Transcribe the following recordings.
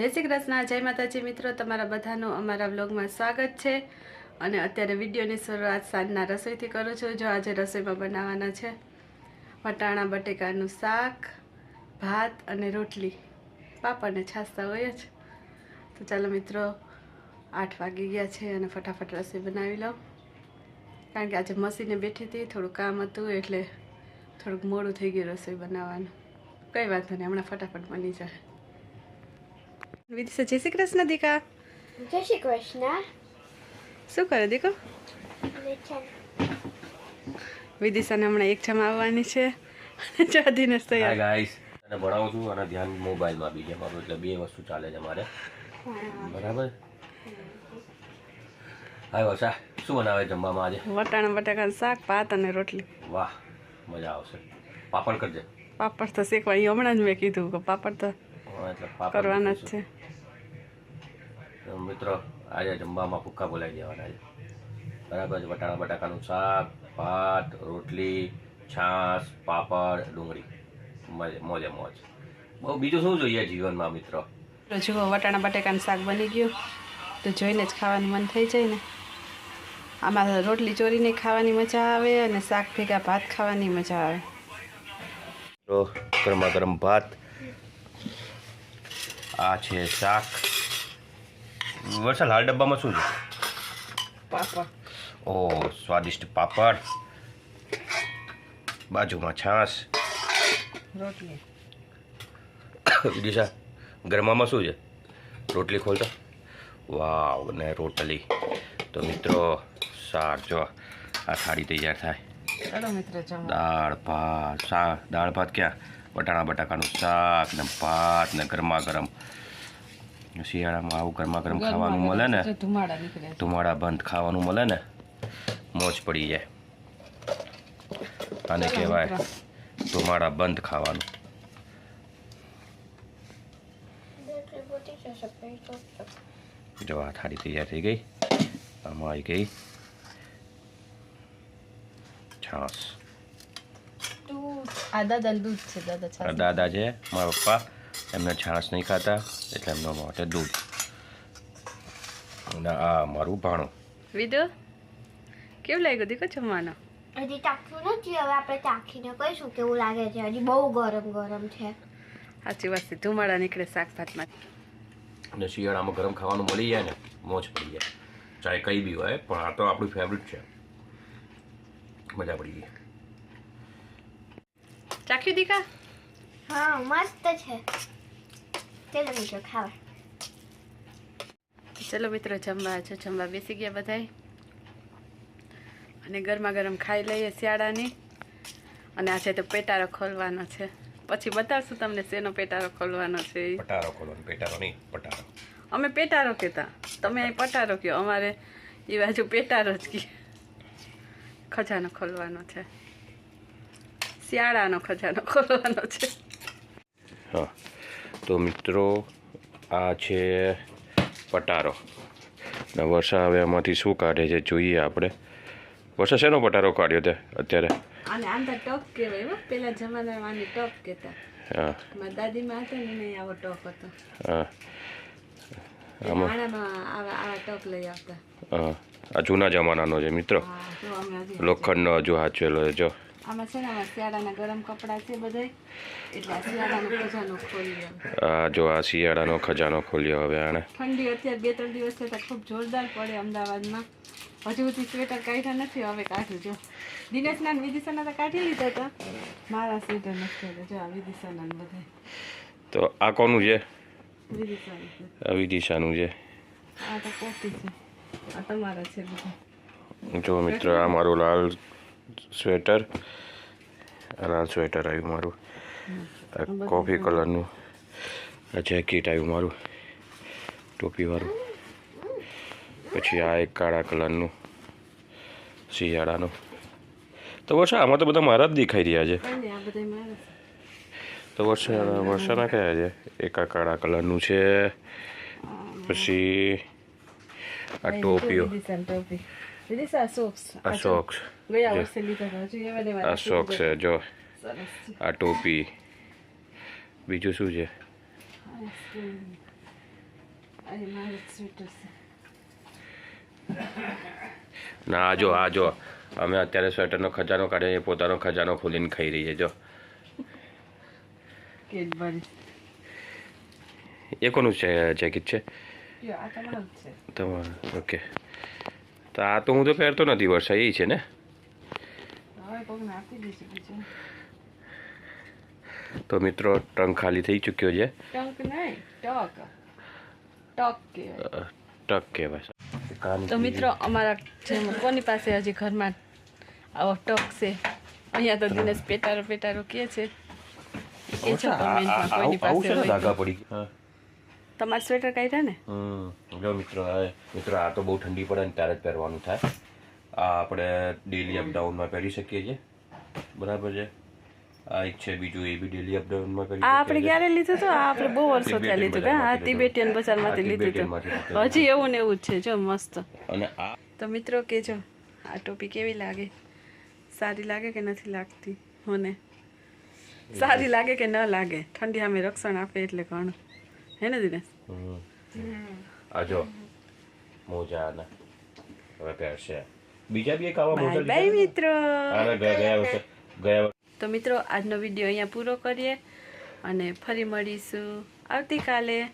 જય શ્રી કૃષ્ણ, જય માતાજી મિત્રો, તમારા બધાનું અમારા વ્લોગમાં સ્વાગત છે. અને અત્યારે વિડીયોની શરૂઆત સાંજના રસોઈથી કરું છું. જો આજે રસોઈમાં બનાવવાના છે, વટાણા, બટેકાનું શાક, ભાત અને રોટલી. પાપડ ને છાસતા હોય જ. તો ચાલો મિત્રો, આઠ વાગી ગયા છે અને ફટાફટ રસોઈ બનાવી લઉં. કારણ કે આજે મસીને બેઠી હતી, થોડું કામ હતું, એટલે થોડુંક મોડું થઈ ગયું રસોઈ બનાવવાનું. કંઈ વાંધો નહીં, હમણાં ફટાફટ બની જાય. વિદિશા જય શ્રી કૃષ્ણ દીકા જય શ્રી કૃષ્ણ શું કરે દીકો વિદિશાને હમણાં એક આવવાની છે અને ચાદીને હાય તૈયાર ગાઈસ અને ભણાવું છું અને ધ્યાન મોબાઈલમાં બી છે મારું એટલે બે વસ્તુ ચાલે છે મારે બરાબર આવ્યો વર્ષા શું બનાવે જમવામાં આજે વટાણા બટાકાનું શાક ભાત અને રોટલી વાહ મજા આવશે પાપડ કરજે પાપડ તો શેકવા હમણાં જ મેં કીધું કે પાપડ તો કરવાના જ છે. મિત્રો આજે જમવામાં ભૂક્કા બોલાવી દેવાના છે. બરાબર છે બટાણા બટાકાનું શાક ભાત રોટલી છાશ પાપડ ડુંગળી. મજે મોજે બહુ બીજું શું જોઈએ જીવનમાં મિત્રો? જુઓ વટાણા બટાકાનું શાક બની ગયું. તો જોઈને જ ખાવાનું મન થઈ જાય ને. આમાં રોટલી ચોરીને ખાવાની મજા આવે અને શાક ભેગા ભાત ખાવાની મજા આવે. ગરમા ગરમ ભાત આ છે શાક. વરસાદ હાલ ડબ્બામાં શું છે? પાપડ. ઓ સ્વાદિષ્ટ પાપડ. બાજુમાં છાશ. રોટલી. દિશા ગરમામાં શું છે? રોટલી ખોલતો? વાવ ને રોટલી. તો મિત્રો શાક જો આ થાળી તૈયાર થાય. દાળ ભાત શાક દાળ ભાત ક્યાં? બટાણા બટાકાનું શાક ને ભાત ને ગરમા ગરમ શિયાળામાં આવું ગરમા ગરમ ખાવાનું મળે ને ધુમાડા બંધ ખાવાનું મળે ને મોજ પડી જાય. આને કહેવાય ધુમાડા બંધ ખાવાનું. જો આ થાળી તૈયાર થઈ ગઈ આમાં આવી ગઈ. છાશ. આ દાદા દૂધ છે દાદા છાસ દાદા છે મારા પપ્પા. એમને છાશ નહીં ખાતા એટલે એમનો માટે દૂધ. અને આ મારું ભાણું. વિદુ કેવું લાગ્યું દીકો જમવાનો? હજી ચાખ્યું નથી હવે આપણે ચાખીને કહીશું કેવું લાગે છે. હજી બહુ ગરમ ગરમ છે. સાચી વાત છે ધુમાડા નીકળે શાક ભાતમાં અને શિયાળામાં ગરમ ખાવાનું મળી જાય ને મોજ પડી જાય. ચાહે કઈ બી હોય પણ આ તો આપણું ફેવરિટ છે. મજા પડી ગઈ. ચાખ્યું દીકા હા મસ્ત છે. ચલો મિત્રો ખાવા ચલો મિત્રો જમવા છો જમવા બેસી ગયા બધાય. અને ગરમા ગરમ ખાઈ લઈએ શિયાળાની. અને આજે તો પેટારો ખોલવાનો છે. પછી બતાવશું તમને શેનો પેટારો ખોલવાનો છે. પટારો ખોલવાનો પેટારો નહીં પટારો. અમે પેટારો કહેતા. તમે અહીં પટારો કહો અમારે એ બાજુ પેટારો જ કહે ખજાનો ખોલવાનો છે. શિયાળાનો ખજાનો ખોલવાનો છે હા તો મિત્રો આ છે પટારો. ને વર્ષા હવે એમાંથી શું કાઢે છે જોઈએ આપણે. વર્ષા શેનો પટારો કાઢ્યો તે અત્યારે? અને આંતર ટોપ કહેવાય હો. પેલા જમાનામાં આને ટોપ કહેતા. હા. મારા દાદીમાં હતો ને આવો ટોપ હતો. હા. આમાં આણામાં આવા આવા ટોપ લઈ આવતા. હા. આ જૂના જમાનાનો છે મિત્રો. લોખંડનો હજુ હાચવેલો છે જો. આમાં છે ને આમાં શિયાળાના ગરમ કપડાં છે બધાય એટલે આ શિયાળાનો ખજાનો ખોલ્યો આ જો આ શિયાળાનો ખજાનો ખોલ્યો હવે આણે. ઠંડી અત્યારે બે ત્રણ દિવસ થતા ખૂબ જોરદાર પડે અમદાવાદમાં. હજુ સુધી સ્વેટર કાઢ્યા નથી હવે કાઢું જો દિનેશના વિદિશાના તો કાઢી લીધા હતા. મારા સ્વેટર નથી. જો આ વિદિશાના બધા. તો આ કોનું છે? વિદિશાનું છે. આ વિદિશાનું છે. આ તો કોફી છે. આ તમારા છે બધા. જો મિત્રો આ મારું લાલ સ્વેટર આ લાલ સ્વેટર આવ્યું મારું. આ કોફી કલરનું આ જેકેટ આવ્યું મારું ટોપીવાળું પછી આ એક કાળા કલરનું શિયાળાનું. તો વર્ષા આમાં તો બધા મારા જ દેખાઈ રહ્યા છે. આ તો વર્ષા વર્ષાના કયા છે. એક આ કાળા કલરનું છે પછી આ ટોપીઓ. આ સોક્સ. ગયા વર્ષે લીધા હજુ આ શોખ છે જો આ ટોપી બીજું શું છે ના જો આ જો અમે અત્યારે સ્વેટરનો ખજાનો કાઢીને એ પોતાનો ખજાનો ખોલીને ખાઈ રહી છે જો એ કોનું છે જેકેટ છે તમારું ઓકે તો આ તો હું તો પહેરતો નથી વર્ષા એ છે ને હવે કોકને આપી દઈશું બીજું તો મિત્રો ટંક ખાલી થઈ ચૂક્યો છે. ટંક નહીં ટક. ટક કહેવાય. ટક કહેવાય. તો મિત્રો અમારા જે કોની પાસે હજી ઘરમાં આવો ટક છે? અહીંયા તો દિનેશ પેટારો પેટારો કે છે. એ છે કમેન્ટમાં કોઈની પાસે હોય. પડી? હા. તમારા સ્વેટર કાઢ્યા ને? હમ જો મિત્રો હા મિત્રો આ તો બહુ ઠંડી પડે ને ત્યારે જ પહેરવાનું થાય. આ આપણે ડેલી અપડાઉનમાં પહેરી શકીએ છીએ. બરાબર છે? આ એક છે બીજું એ બી ડેલી અપડાઉનમાં પહેરી આ આપણે ક્યારે લીધું હતું? આ આપણે બહુ વર્ષો થયા લીધું કે હા તિબેટિયન બજારમાંથી લીધું હતું. હજી એવું ને એવું જ છે જો મસ્ત. અને આ તો મિત્રો કેજો આ ટોપી કેવી લાગે? સારી લાગે કે નથી લાગતી? મને. સારી લાગે કે ન લાગે? ઠંડી અમે રક્ષણ આપે એટલે ઘણું. હે ને દિનેશ? હમ. આ જો મોજા હવે પહેરશે. બીજા બી એક આવા મોજા બાય મિત્રો. આના ગયા ગયા વર્ષે ગયા તો મિત્રો આજનો વીડિયો અહીંયા પૂરો કરીએ અને ફરી મળીશું આવતીકાલે.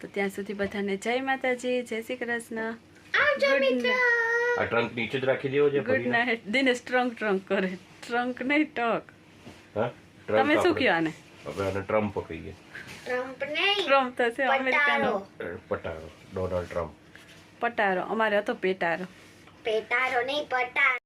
તો ત્યાં સુધી બધાને જય માતાજી જય શ્રી કૃષ્ણ. આવજો મિત્રો. આ ટ્રંક નીચે જ રાખી દેવો છે ગુડ નાઈટ નાઇટ દિનેશ ટ્રંક ટ્રંક કરે. ટ્રંક નહીં ટોક હા? તમે શું આપણે- આને? હવે આને ટ્રમ્પ કહીએ ટ્રમ્પ નહીં. ટ્રમ્પ થશે અમેરિકાનો. પટારો. ડોનાલ્ડ ટ્રમ્પ પટારો. અમારે હતો પેટારો. પેટારો નહીં પટારો.